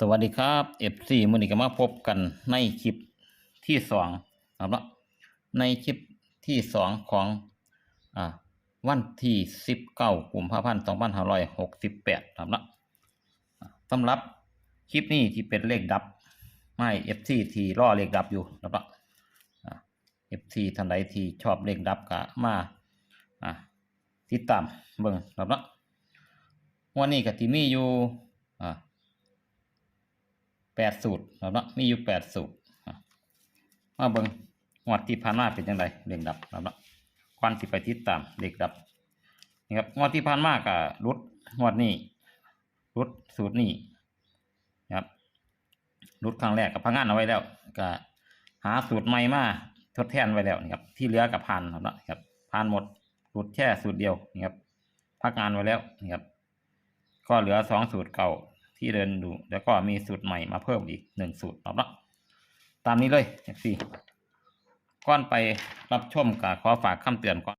สวัสดีครับ F4 มื้อนี้ก็มาพบกันในคลิปที่สองนะครับเนาะในคลิปที่สองของอ่าวันที่สิบเก้ากุมภาพันธ์สองพันห้าร้อยหกสิบแปดครับเนาะสำหรับคลิปนี้ที่เป็นเลขดับ ไม่ F4 ที่รอเลขดับอยู่ครับเนาะอ่า F4 ท่านใดที่ชอบเลขดับก็มาอ่าติดตามเบิ่งครับเนาะวันนี้ก็ที่มีอยู่อ่า แปดสูตรครับเนาะมีอยู่แปดสูตรมาเบิ่งงวดที่ผ่านมาเป็นยังไงเด็กดับครับเนาะควันสิไปติดตามเด็กดับนี่ครับงวดที่ผ่านมากับรุดงวดนี้รุดสูตรนี้นะครับรุดครั้งแรกกับพังงานเอาไว้แล้วก็หาสูตรใหม่มาทดแทนไว้แล้วนี่ครับที่เหลือกับผ่านครับเนาะครับผ่านหมดรุดแค่สูตรเดียวนี่ครับพักงานไว้แล้วนี่ครับก็เหลือสองสูตรเก่า ที่เดินดู แล้วก็มีสูตรใหม่มาเพิ่มอีกหนึ่งสูตรครับเนาะตามนี้เลยสี่ก่อนไปรับชมกับขอฝากคำเตือนก่อน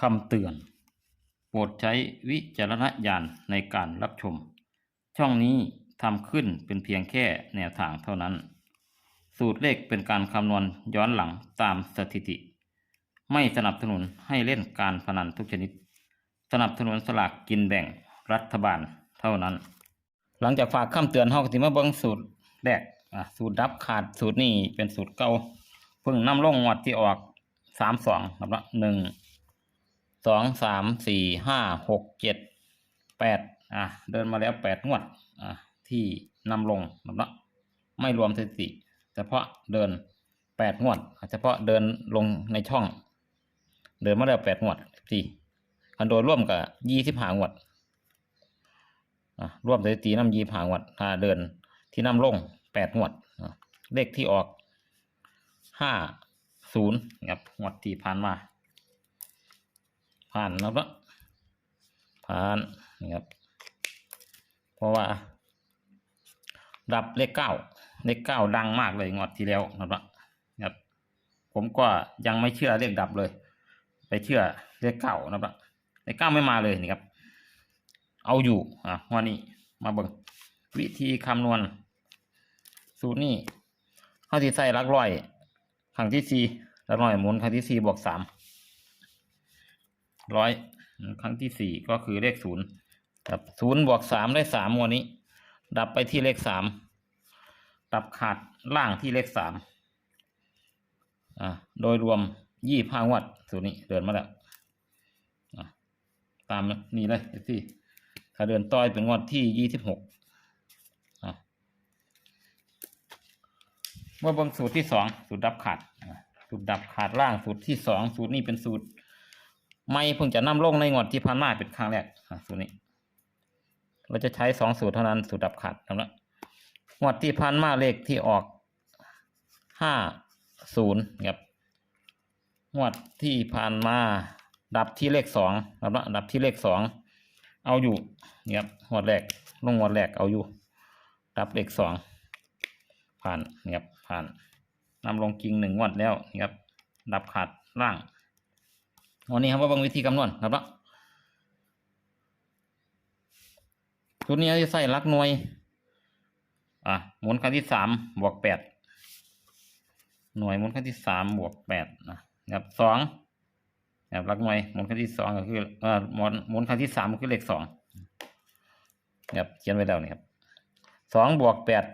คำเตือน โปรดใช้วิจารณญาณในการรับชม ช่องนี้ทำขึ้นเป็นเพียงแค่แนวทางเท่านั้น สูตรเลขเป็นการคำนวณย้อนหลังตามสถิติ ไม่สนับสนุนให้เล่นการพนันทุกชนิด สนับสนุนสลากกินแบ่งรัฐบาลเท่านั้น หลังจากฝากคำเตือนเฮาก็สิมาเบิ่งสูตรแรกอะสูตรดับขาดสูตรนี้เป็นสูตรเก่าเพิ่งนำลงงวดที่ออกสามสองครับละหนึ่งสองสามสี่ห้าหกเจ็ดแปดอะเดินมาแล้วแปดงวดอะที่นำลงครับละไม่รวมสถิติเฉพาะเดินแปดงวดเฉพาะเดินลงในช่อง เดินมาแล้วแปดงวดสี่คันโดยร่วมกับยี่สิบห้างวด รวมสถิตินำยีผ่างวดถ้าเดินที่นำลงแปดงวดเลขที่ออกห้าศูนย์ครับงวดที่ผ่านมา ผ่านแล้วก็ผ่านนี่ครับเพราะว่า ดับเลขเก้าเลขเก้าดังมากเลยงวดที่แล้วนะครับครับผมก็ยังไม่เชื่อเลขดับเลย ไปเชื่อเลขเก้านะครับเลขเก้าไม่มาเลยนี่ครับ เอาอยู่อะวันนี้มาเบิ่งวิธีคำนวณ สูตรนี้เขาที่ใส่หลักร้อยครั้งที่สี่หลักร้อยหมุนครั้งที่สี่บวกสามร้อยครั้งที่สี่ก็คือเลขศูนย์ครับศูนย์บวกสามได้สามวันนี้ ดับไปที่เลขสามดับขาดล่างที่เลขสามอ่าโดยรวมยี่ห้างวดสูตรนี้เดินมาแล้วตามนี้เลยที่ ถ้าเดินต่อยเป็นงวดที่ยี่สิบหกเมื่อบางสูตรที่สองสูตรดับขาดสูตรดับขาดล่างสูตรที่สองสูตรนี้เป็นสูตร ไม่เพิ่งจะนำลงในงวดที่ผ่านมาเป็นครั้งแรกสูตรนี้ เราจะใช้สองสูตรเท่านั้นสูตรดับขาดนะงวดที่ผ่านมาเลขที่ออกห้าศูนย์ครับงวดที่ผ่านมาดับที่เลขสองครับนะดับที่เลขสอง เอาอยู่นี่ครับหัวดแรกลงหัวดแรกเอาอยู่รับเลขสองผ่านนี่ครับผ่านนำลงจริงหนึ่งงวดแล้วนี่ครับดับขาดล่างวันนี้ครับว่าบางวิธีคำนวณครับละตัวนี้จะใส่ลักหน่วย อะหมุนครั้งที่สามบวกแปดหน่วยหมุนครั้งที่สามบวกแปดนะครับสอง นะครับลักหน่วยหมุนครั้งที่สองก็คือเอ่อหมุนหมุนครั้งที่สามก็คือเลขสองนะครับเขียนไว้แล้วนี่ครับสองบวกแปด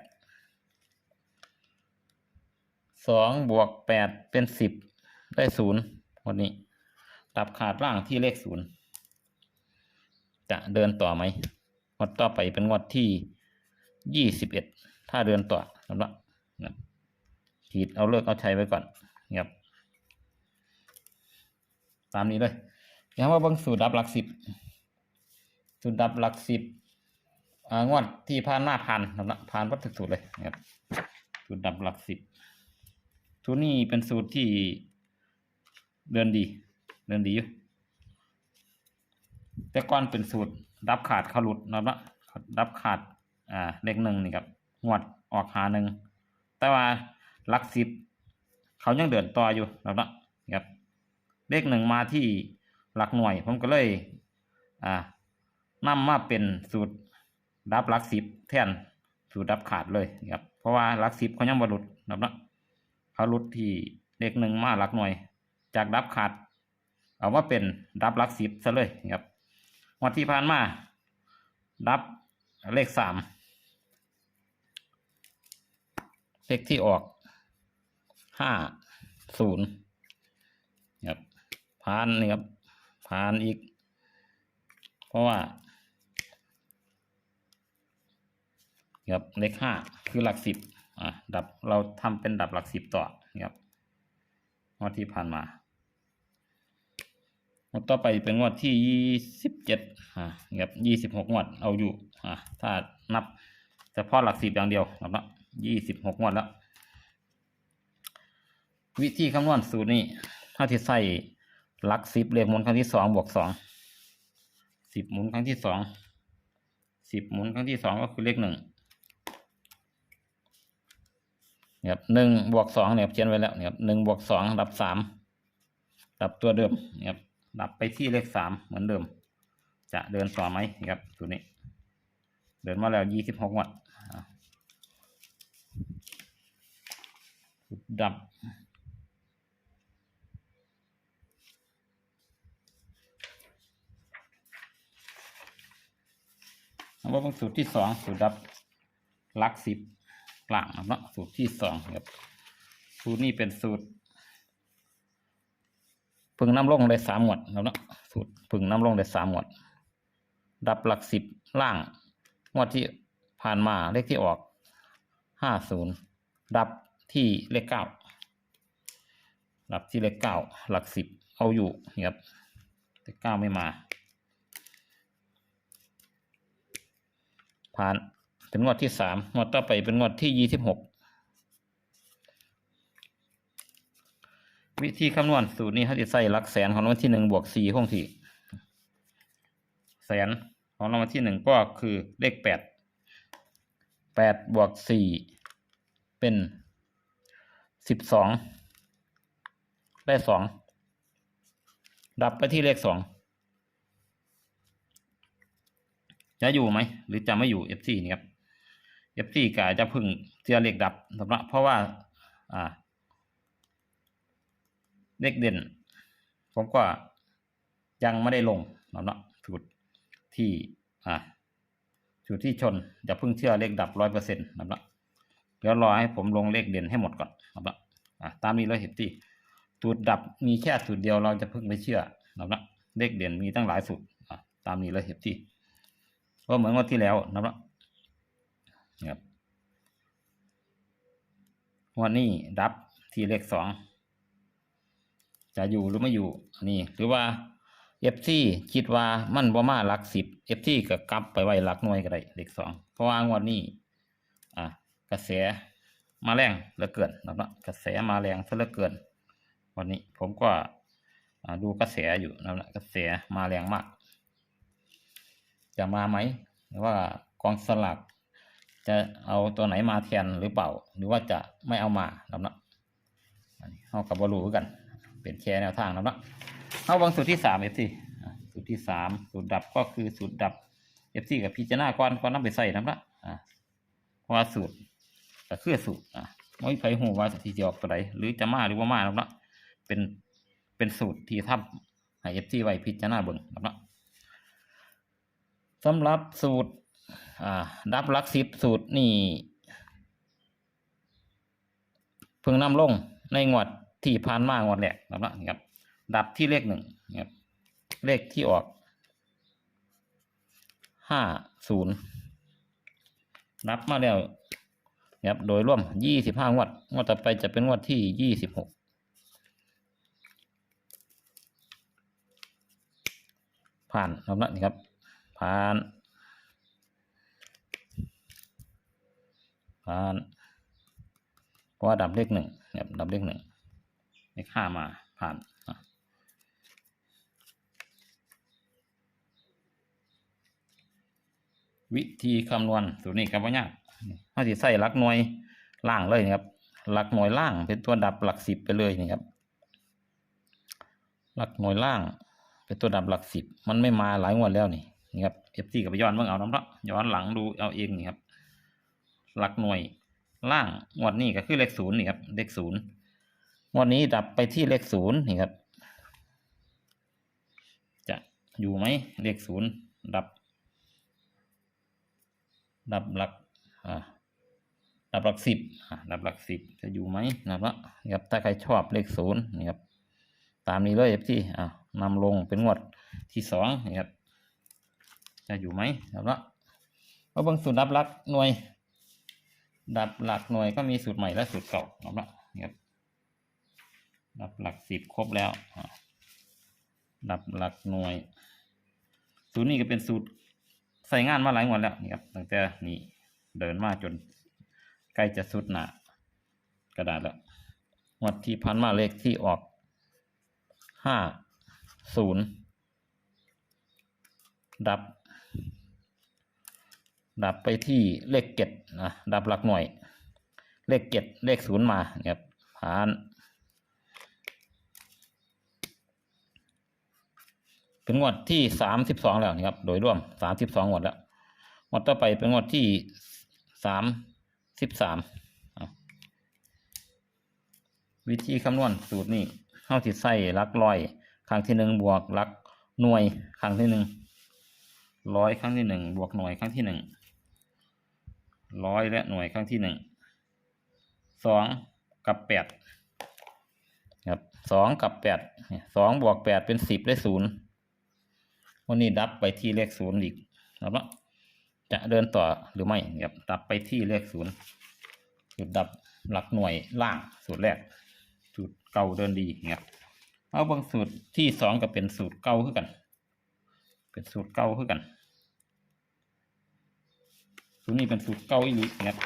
สองบวกแปดเป็นสิบได้ศูนย์วันนี้ตับขาดล่างที่เลขศูนย์จะเดินต่อไหมงวดต่อไปเป็นงวดที่ยี่สิบเอ็ดถ้าเดินต่อสำหรับขีดเอาเลิกเอาใช้ไว้ก่อนครับ ตามนี้เลยย้ำว่าเบางสูตรดับหลักสิบสูตรดับหลักสิบงวดที่ผ่านหน้าผ่านนะผ่านวัตถุสูตรเลยนะครับสูตรดับหลักสิบสูตรนี้เป็นสูตรที่เดินดี เดินดีอยู่แต่ก่อนเป็นสูตรดับขาดเขาหลุดนะครับดับขาดอ่าเลขหนึ่งนี่ครับงวดออกหาหนึ่งแต่ว่าหลักสิบเขายังเดินต่ออยู่นะครับ เลขหนึ่งมาที่หลักหน่วย ผมก็เลยอ่านำมาเป็นสูตรดับหลักสิบแทนสูตรดับขาดเลยนะครับเพราะว่าหลักสิบเขายังบรหลุดนะครับเนะเขาลุดที่เลขหนึ่งมาหลักหน่วย จากดับขาด เอาว่าเป็นดับหลักสิบซะเลยนะครับวันที่ผ่านมาดับเลขสามเลขที่ออกห้าศูนย์ ผ่านนี่ครับผ่านอีก เพราะว่าครับเลขห้าคือหลักสิบอะดับเราทำเป็นดับหลักสิบต่อครับงวดที่ผ่านมางวดต่อไปเป็นงวดที่ยี่สิบเจ็ดอะครับยี่สิบหกงวดเอาอยู่อะถ้านับเฉพาะหลักสิบอย่างเดียวครับเนาะยี่สิบหกงวดแล้ว วิธีคำนวณสูตรนี้ถ้าที่ใส่ ลักสิบเลขหมุนครั้งที่สองบวกสองสิบหมุนครั้งที่สองสิบหมุนครั้งที่สองก็คือเลขหนึ่งเนี่ยครับหนึ่งบวกสองเนี่ยเขียนไว้แล้วเนี่ยหนึ่งบวกสองดับสามดับตัวเดิมเนี่ยครับดับไปที่เลขสามเหมือนเดิม จะเดินต่อไหมครับตัวนี้ เดินมาแล้วยี่สิบหกวัตต์ดับ เอา ว่าเป็นสูตรที่สองสูตรดับหลักสิบหลังเนาะสูตรที่สองครับ สูตรนี้เป็นสูตรพึงน้ำลงได้สามหมวดครับเนาะสูตรพึงน้ำลงได้สามหมวด ดับหลักสิบล่างงวดที่ผ่านมาเลขที่ออกห้าศูนย์ดับที่เลขเก้าดับที่เลขเก้าหลักสิบเอาอยู่ครับเลขเก้าไม่มา ผ่านเป็นงวดที่สามงวดต่อไปเป็นงวดที่ยี่สิบหกวิธีคำนวณสูตรนี้เขาจะใส่หลักแสนของรางวัลที่หนึ่งบวกสี่ห้องที่แสนของรางวัลที่หนึ่งก็คือเลขแปดแปดบวกสี่เป็นสิบสองได้สองดับไปที่เลขสอง จะอยู่ไหม หรือจะไม่อยู่ F4 นี่ครับ F4 ก็จะพึ่งเจอเลขดับสำหรับเพราะว่าอ่าเลขเด่น ผมก็ยังไม่ได้ลงนะเนาะสูตรที่อ่าสูตรที่ชนอย่าเพิ่งเชื่อเลขดับร้อยเปอร์เซ็นต์นะเนาะเดี๋ยวรอให้ผมลงเลขเด่นให้หมดก่อนนะเนาะอ่าตามนี้เลยเห็นที่สูตรดับมีแค่สูตรเดียวเราจะพิ่งไปเชื่อนะเนาะเลขเด่นมีตั้งหลายสูตรอ่าตามนี้เลยเห็นที่ ก็เหมือนงวันที่แล้วนะครับครับวันนี้ดับที่เลขสองจะอยู่หรือไม่อยู่นนี้หรือว่าเอฟซีคิดว่ามันบ่มาหลักสิบเอฟซีก็กลับไปไว้หลักหน่วยก็ได้เลขสองเพราะว่างวดนี้ อ่ากระแสมาแรงเหลือเกินนะครับกระแสมาแรงซะเหลือเกิน วันนี้ผมก็ดูกระแสอยู่นะครับกระแสมาแรงมาก จะมาไหมว่ากองสลากจะเอาตัวไหนมาแทนหรือเปล่า หรือว่าจะไม่เอามาครับเนาะเขากับบรูกัน เป็นแชร์แนวทางนะครับเนาะเอาบางสูตรที่สามเอฟซีสูตรที่สามสูตรดับก็คือสูตรดับเอฟซีกับพิจารณาก่อนก่อนน้ำไปใส่นะครับเนาะเพราะว่าสูตรก็คือสูตรอ่าไม่มีใครหูว่าจะที่จะออกตัวไหนหรือจะมาหรือว่ามานะครับเนาะเป็นเป็นสูตรที่ทำให้เอฟซีไว้พิจารณาเบิ่งนะครับเนาะ สำหรับสูตรดับลักสิบสูตรนี่เพิ่งนำลงในงวดที่ผ่านมางวดแรกนะครับ ดับที่เลขหนึ่งครับเลขที่ออกห้าศูนย์นับมาแล้วครับโดยร่วมยี่สิบห้างวดงวดต่อไปจะเป็นงวดที่ยี่สิบหกผ่านนะครับนี่ครับ ผ่าน ผ่าน เพราะว่าดับเลขหนึ่งเนี่ยดับเลขหนึ่งเลขห้ามาผ่านวิธีคำนวณสูตรนี้ครับว่ายากถ้าที่ใส่ลักหน่วยล่างเลยนะครับหลักหน่วยล่างเป็นตัวดับหลักสิบไปเลยนี่ครับ หลักหน่วยล่างเป็นตัวดับหลักสิบมันไม่มาหลายงวดแล้วนี่ นี่ครับเอฟซีกับไปย้อนเบิ่งเอาน้ำเนาะย้อนหลังดูเอาเองนี่ครับหลักหน่วยล่างงวดนี้ก็คือเลขศูนย์นี่ครับเลขศูนย์งวดนี้ดับไปที่เลขศูนย์นี่ครับ จะอยู่ไหมเลขศูนย์ดับ ดับหลักอ่าดับหลักสิบอ่าดับหลักสิบจะอยู่ไหมนะครับนะครับถ้าใครชอบเลขศูนย์นี่ครับ ตามนี้เลยที่อ่านำลงเป็นงวดที่สองนี่ครับ จะอยู่ไหมครับว่ามาเบิ่งสูตรดับหลักหน่วย ดับหลักหน่วยก็มีสูตรใหม่และสูตรเก่าครับว่านี่ครับดับหลักสิบครบแล้วดับหลักหน่วย สูตรนี้ก็เป็นสูตรใส่งานมาหลายงวดแล้วนี่ครับตั้งแต่นี่เดินมาจนใกล้จะสุดหนากระดาษแล้วงวดที่พันมาเลขที่ออกห้าศูนย์ดับ ดับไปที่เลขเจ็ดนะดับหลักหน่วย เลขเจ็ดเลขศูนย์มาเนี่ยครับผ่านเป็นงวดที่สามสิบสองแล้วนะครับ โดยรวมสามสิบสองงวดแล้วงวดต่อไปเป็นงวดที่สามสิบสามวิธีคำนวณสูตรนี้เข้าที่ใส่ลักร้อยครั้งที่หนึ่งบวกลักหน่วยครั้งที่หนึ่งร้อยครั้งที่หนึ่งบวกหน่วยครั้งที่หนึ่ง ร้อยและหน่วยครั้งที่หนึ่งสองกับแปดครับสองกับแปดสองบวกแปดเป็นสิบได้ศูนย์วันนี้ดับไปที่เลขศูนย์อีกครับว่าจะเดินต่อหรือไม่ครับดับไปที่เลขศูนย์จุดดับหลักหน่วยล่างสูตรแรก สูตรเก่าเดินดีครับเอาบางสูตรที่สองก็เป็นสูตรเก่าคือกัน เป็นสูตรเก่าคือกัน สูตรนี้เป็นสูตรเก่าอีหลีนะครับ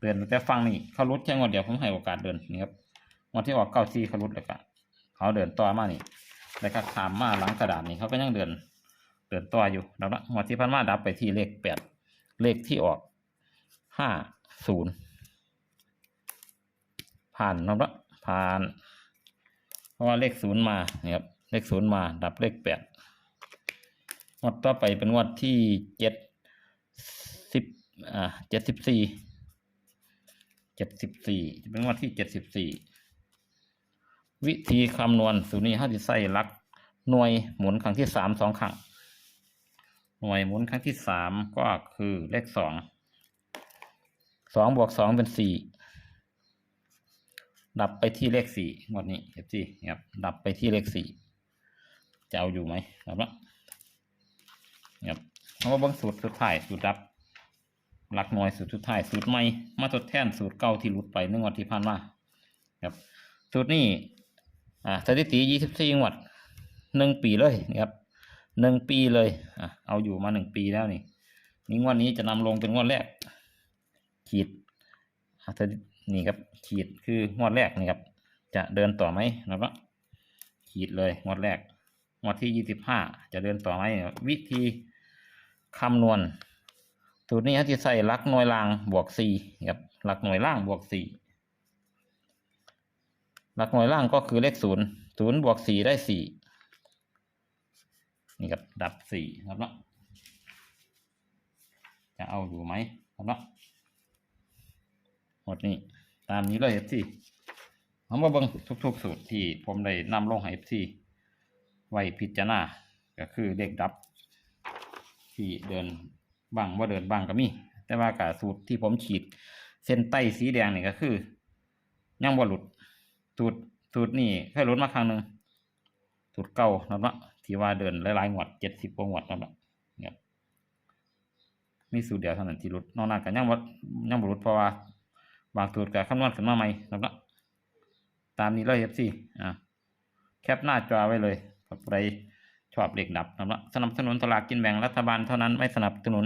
เดินแต่ฟังนี่เขารุดแค่งวดเดียวผมให้โอกาสเดินนี่ครับงวดที่ออกเก้าซีเขารุดแล้วก็เขาเดินต่อมานี่แล้วก็ขามมาหลังกระดาษนี่เขาก็ยังเดิน เดินต่ออยู่แล้วนะงวดที่พันมาดับไปที่เลขแปดเลขที่ออกห้าศูนย์ผ่านนะครับผ่าน เพราะว่าเลขศูนย์มาเนี่ยครับเลขศูนย์มา ดับเลขแปดงวดต่อไปเป็นงวดที่เจ็ด อ่าเจ็ดสิบสี่เจ็ดสิบสี่เป็นงวดที่เจ็ดสิบสี่วิธีคำนวณสูตรนี้ห้าสิใส่หลัก หน่วยหมุนครั้งที่สามสองครั้งหน่วยหมุนครั้งที่สามก็คือเลขสองสองบวกสองเป็นสี่ดับไปที่เลขสี่งวดนี้เอฟซีครับดับไปที่เลขสี่จะเอาอยู่ไหมครับละครับเอามาเบิ่งสูตรสุดท้ายสูตรดับ หลักหน่วยสูตรสุดท้ายสูตรใหม่มาทดแทนสูตรเก่าที่หลุดไปในงวดที่ผ่านมาครับสูตรนี้อ่าสถิติยี่สิบสี่งวดหนึ่งปีเลยนะครับหนึ่งปีเลยอะเอาอยู่มาหนึ่งปีแล้วนี่นี่งวดนี้จะนำลงเป็นงวดแรก ขีดอะสถิตินี่ครับขีดคืองวดแรกนี่ครับ จะเดินต่อไหมนะครับขีดเลยงวดแรกงวดที่ยี่สิบห้าจะเดินต่อไหมวิธีคำนวณ สูตรนี้เขาจะใส่หลักหน่วยล่างบวกสี่ครับหลักหน่วยล่างบวกสี่หลักหน่วยล่างก็คือเลขศูนย์ศูนย์บวกสี่ได้สี่นี่ครับดับสี่ครับเนาะจะเอาอยู่ไหมครับเนาะหมดนี้ตามนี้เลยเอฟซีเอามาเบิ่งทุกๆ สูตรที่ผมได้นำลงให้เอฟซีไว้พิจารณาก็คือเลขดับที่เดิน บางว่าเดินบางก็มี แต่ว่ากาสูตรที่ผมขีด เส้นใต้สีแดงนี่ก็คือ ยังบ่หลุดสูตรสูตรนี่เคยหลุดมาครั้งหนึ่งสูตรเก่านะเนาะที่ว่าเดินหลายๆงวดเจ็ดสิบกว่างวดนะเนาะเนี่ยมีสูตรเดียวเท่านั้นที่หลุดนอกนั้นก็ยังบ่ยังบ่หลุดเพราะว่าบางสูตรก็คำนวณขึ้นมาใหม่นะเนาะตามนี้เลยเอฟซีอ่าแคปหน้าจอไว้เลยใคร อบเลขดับนะครับสนับสนุนสลากกินแบ่งรัฐบาลเท่านั้นไม่สนับสนุน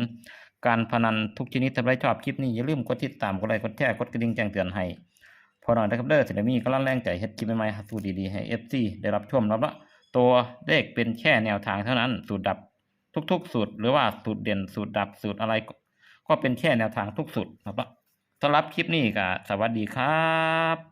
การพนันทุกชนิดถ้าใครชอบคลิปนี้อย่าลืมกดติดตามกดไลค์กดแชร์กดกระดิ่งแจ้งเตือนให้พอหน่อยนะครับเด้อสิได้มีกำลังแรงใจเฮ็ดคลิปใหม่ๆสูตรดีๆให้ FC ได้รับชมรับละตัวเลขเป็นแค่แนวทางเท่านั้น สูตรดับทุก ๆ สูตร หรือว่าสูตรเด่นสูตรดับสูตรอะไร ก็เป็นแค่แนวทางทุกสูตรนะครับสำหรับคลิปนี้ก็สวัสดีครับ